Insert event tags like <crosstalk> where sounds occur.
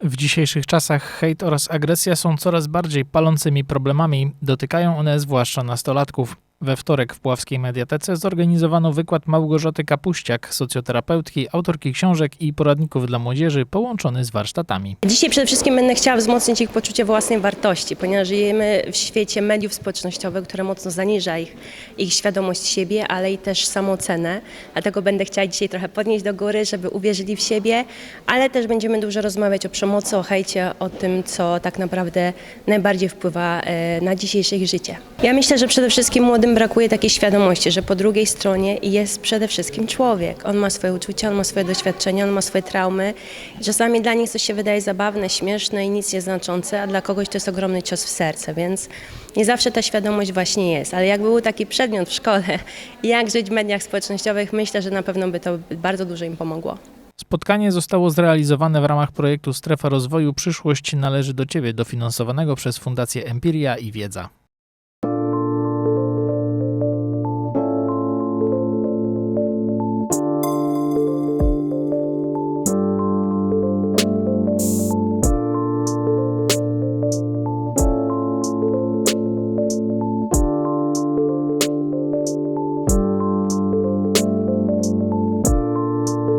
W dzisiejszych czasach hejt oraz agresja są coraz bardziej palącymi problemami. Dotykają one zwłaszcza nastolatków. We wtorek w Puławskiej Mediatece zorganizowano wykład Małgorzaty Kapuściak, socjoterapeutki, autorki książek i poradników dla młodzieży, połączony z warsztatami. Dzisiaj przede wszystkim będę chciała wzmocnić ich poczucie własnej wartości, ponieważ żyjemy w świecie mediów społecznościowych, które mocno zaniża ich, ich świadomość siebie, ale i też samoocenę. Dlatego będę chciała dzisiaj trochę podnieść do góry, żeby uwierzyli w siebie, ale też będziemy dużo rozmawiać o przemocy, o hejcie, o tym, co tak naprawdę najbardziej wpływa e, na dzisiejsze ich życie. Ja myślę, że przede wszystkim młodym brakuje takiej świadomości, że po drugiej stronie jest przede wszystkim człowiek. On ma swoje uczucia, on ma swoje doświadczenia, on ma swoje traumy. Czasami dla nich coś się wydaje zabawne, śmieszne i nic nieznaczące, a dla kogoś to jest ogromny cios w serce, więc nie zawsze ta świadomość właśnie jest. Ale jak był taki przedmiot w szkole, <laughs> jak żyć w mediach społecznościowych, myślę, że na pewno by to bardzo dużo im pomogło. Spotkanie zostało zrealizowane w ramach projektu Strefa Rozwoju Przyszłość należy do Ciebie, dofinansowanego przez Fundację Empiria i Wiedza.